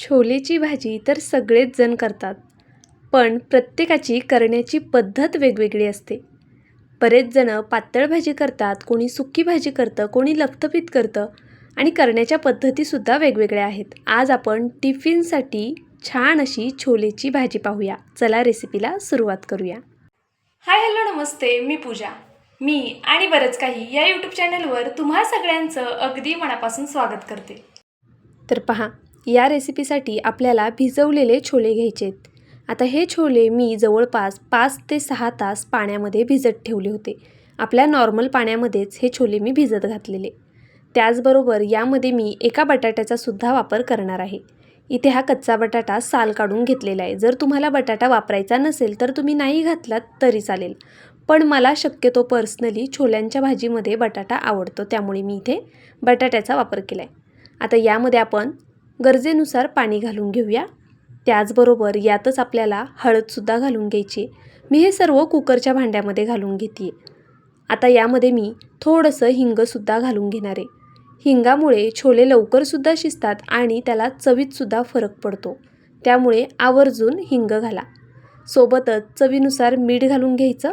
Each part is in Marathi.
छोलेची भाजी तर सगळेच जण करतात पण प्रत्येकाची करण्याची पद्धत वेगवेगळी असते. बरेच जणं पातळ भाजी करतात कोणी सुकी भाजी करतं कोणी लपथपीत करतं आणि करण्याच्या पद्धतीसुद्धा वेगवेगळ्या आहेत. आज आपण टिफिनसाठी छान अशी छोलेची भाजी पाहूया. चला रेसिपीला सुरुवात करूया. हाय हॅलो नमस्ते. मी पूजा. मी आणि बरंच काही या यूट्यूब चॅनलवर तुम्हा सगळ्यांचं अगदी मनापासून स्वागत करते. तर पहा या रेसिपीसाठी आपल्याला भिजवलेले छोले घ्यायचे आहेत आता हे छोले मी जवळपास पाच ते सहा तास पाण्यामध्ये भिजत ठेवले होते. आपल्या नॉर्मल पाण्यामध्येच हे छोले मी भिजत घातलेले. त्याचबरोबर यामध्ये मी एका बटाट्याचा सुद्धा वापर करणार आहे. इथे हा कच्चा बटाटा साल काढून घेतलेला आहे. जर तुम्हाला बटाटा वापरायचा नसेल तर तुम्ही नाही घातलात तरी चालेल. पण मला शक्यतो पर्सनली छोल्यांच्या भाजीमध्ये बटाटा आवडतो त्यामुळे मी इथे बटाट्याचा वापर केला आहे आता यामध्ये आपण गरजेनुसार पाणी घालून घेऊया. त्याचबरोबर यातच आपल्याला हळदसुद्धा घालून घ्यायची. मी हे सर्व कुकरच्या भांड्यामध्ये घालून घेते आता यामध्ये मी थोडंसं हिंगसुद्धा घालून घेणार आहे. हिंगामुळे छोले लवकरसुद्धा शिजतात आणि त्याला चवीतसुद्धा फरक पडतो. त्यामुळे आवर्जून हिंग घाला. सोबतच चवीनुसार मीठ घालून घ्यायचं.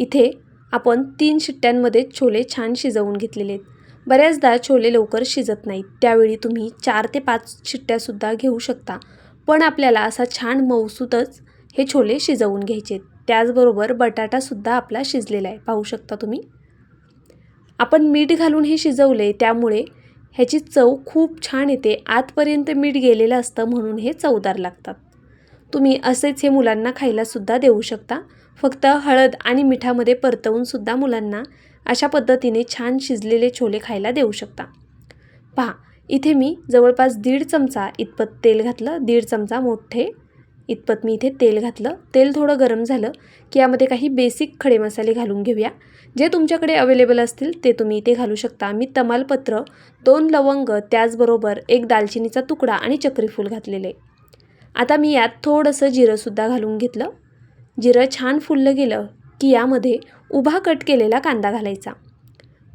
इथे आपण तीन शिट्ट्यांमध्ये छोले छान शिजवून घेतलेले आहेत. बऱ्याचदा छोले लवकर शिजत नाहीत. त्यावेळी तुम्ही चार ते पाच शिट्ट्यासुद्धा घेऊ शकता. पण आपल्याला असा छान मऊसूतच हे छोले शिजवून घ्यायचे आहेत. त्याचबरोबर बटाटासुद्धा आपला शिजलेला आहे. पाहू शकता तुम्ही. आपण मीठ घालून हे शिजवले त्यामुळे ह्याची चव खूप छान येते. आतपर्यंत मीठ गेलेलं असतं म्हणून हे चवदार लागतात. तुम्ही असेच हे मुलांना खायलासुद्धा देऊ शकता. फक्त हळद आणि मिठामध्ये परतवूनसुद्धा मुलांना अशा पद्धतीने छान शिजलेले छोले खायला देऊ शकता. पहा इथे मी जवळपास दीड चमचा इतपत तेल घातलं दीड चमचा मोठे इतपत मी इथे तेल घातलं. तेल थोडं गरम झालं की यामध्ये काही बेसिक खडे मसाले घालून घेऊया. जे तुमच्याकडे अवेलेबल असतील ते तुम्ही इथे घालू शकता. मी तमालपत्र दोन लवंग त्याचबरोबर एक दालचिनीचा तुकडा आणि चक्रीफूल घातलेले. आता मी यात थोडंसं जिरंसुद्धा घालून घेतलं. जिरं छान फुललं गेलं की यामध्ये उभा कट केलेला कांदा घालायचा.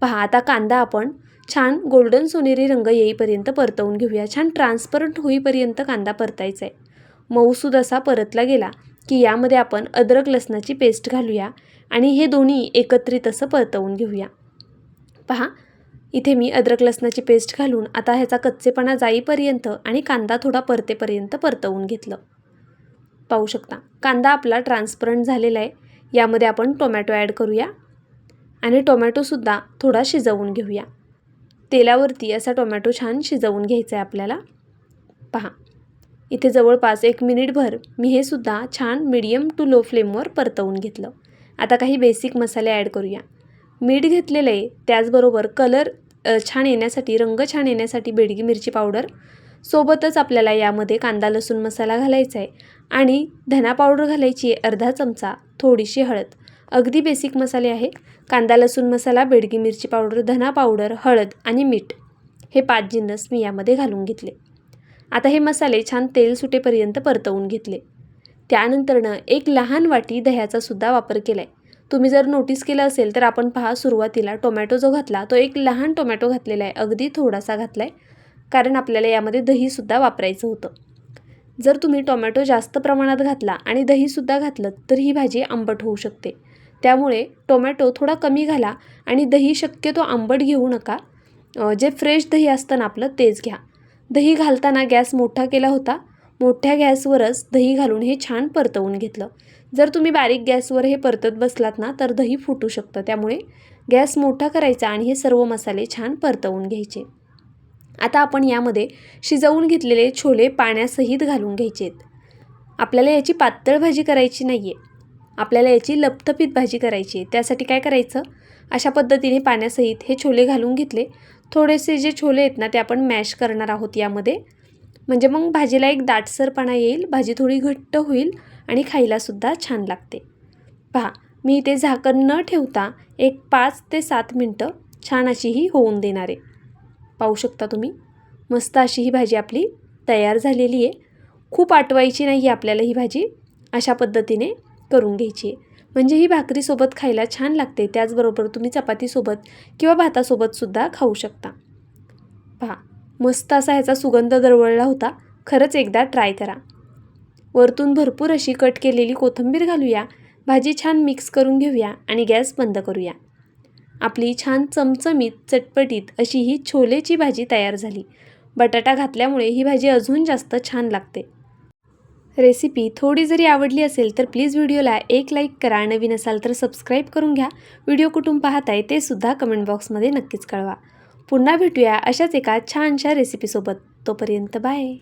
पहा आता कांदा आपण छान गोल्डन सोनेरी रंग येईपर्यंत परतवून घेऊया. छान ट्रान्सपरंट होईपर्यंत कांदा परतायचा आहे मऊसूद असा परतला गेला की यामध्ये आपण अद्रक लसणाची पेस्ट घालूया आणि हे दोन्ही एकत्रित असं परतवून घेऊया. पहा इथे मी अद्रक लसणाची पेस्ट घालून आता ह्याचा कच्चेपणा जाईपर्यंत आणि कांदा थोडा परतेपर्यंत परतवून घेतलं. पाहू शकता. कांदा आपला ट्रान्सपरंट झालेला आहे. यामध्ये आपण टोमॅटो ॲड करूया. आणि टोमॅटोसुद्धा थोडा शिजवून घेऊया. तेलावरती असा टोमॅटो छान शिजवून घ्यायचा आहे आपल्याला. पहा. इथे जवळपास एक मिनिटभर मी हे सुद्धा छान मीडियम टू लो फ्लेमवर परतवून घेतलं. आता काही बेसिक मसाले ॲड करूया. मीठ घेतलेलं आहे. त्याचबरोबर कलर छान येण्यासाठी रंग छान येण्यासाठी बेडगी मिरची पावडर सोबतच आपल्याला यामध्ये कांदा लसूण मसाला घालायचा आहे. आणि धना पावडर घालायची आहे अर्धा चमचा थोडीशी हळद. अगदी बेसिक मसाले आहे. कांदा लसूण मसाला बेडगी मिरची पावडर धना पावडर हळद आणि मीठ. हे पाच जिन्नस मी यामध्ये घालून घेतले. आता हे मसाले छान तेल सुटेपर्यंत परतवून घेतले. त्यानंतरनं एक लहान वाटी दह्याचा सुद्धा वापर केला आहे तुम्ही जर नोटीस केलं असेल तर आपण पहा सुरुवातीला टोमॅटो जो घातला तो एक लहान टोमॅटो घातलेला आहे. अगदी थोडासा घातला आहे कारण आपल्याला यामध्ये दहीसुद्धा वापरायचं होतं. जर तुम्ही टोमॅटो जास्त प्रमाणात घातला आणि दहीसुद्धा घातलं तर ही भाजी आंबट होऊ शकते. त्यामुळे टोमॅटो थोडा कमी घाला आणि दही शक्यतो आंबट घेऊ नका. जे फ्रेश दही असतं ना आपलं तेच घ्या. दही घालताना गॅस मोठा केला होता. मोठ्या गॅसवरच दही घालून हे छान परतवून घेतलं. जर तुम्ही बारीक गॅसवर हे परतत बसलात ना तर दही फुटू शकतं. त्यामुळे गॅस मोठा करायचा आणि हे सर्व मसाले छान परतवून घ्यायचे. आता आपण यामध्ये शिजवून घेतलेले छोले पाण्यासहित घालून घ्यायचे आहेत आपल्याला याची पातळ भाजी करायची नाही आहे आपल्याला याची लपथपीत भाजी करायची आहे. त्यासाठी काय करायचं? अशा पद्धतीने पाण्यासहित हे छोले घालून घेतले. थोडेसे जे छोले आहेत ना ते आपण मॅश करणार आहोत यामध्ये. म्हणजे मग भाजीला एक दाटसरपणा येईल भाजी थोडी घट्ट होईल आणि खायलासुद्धा छान लागते. पहा मी इथे झाकण न ठेवता एक पाच ते सात मिनटं छान अशी ही होऊन देणार आहे. पाहू शकता तुम्ही. मस्त अशी ही भाजी आपली तयार झालेली आहे. खूप आटवायची नाही आहे आपल्याला ही भाजी. अशा पद्धतीने करून घ्यायची आहे. म्हणजे ही भाकरीसोबत खायला छान लागते. त्याचबरोबर तुम्ही चपातीसोबत किंवा भातासोबतसुद्धा खाऊ शकता. पहा मस्त असा ह्याचा सुगंध दरवळला होता. खरंच एकदा ट्राय करा. वरतून भरपूर अशी कट केलेली कोथिंबीर घालूया. भाजी छान मिक्स करून घेऊया आणि गॅस बंद करूया. आपली छान चमचमीत चटपटीत अशी ही छोलेची भाजी तयार झाली. बटाटा घातल्यामुळे ही भाजी अजून जास्त छान लागते. रेसिपी थोडी जरी आवडली असेल तर प्लीज व्हिडिओला एक लाईक करा. नवीन असाल तर सबस्क्राईब करून घ्या. व्हिडिओ कुठून पाहताय ते सुद्धा कमेंट बॉक्समध्ये नक्कीच कळवा. पुन्हा भेटूया अशाच एका छानशा रेसिपीसोबत. तोपर्यंत बाय.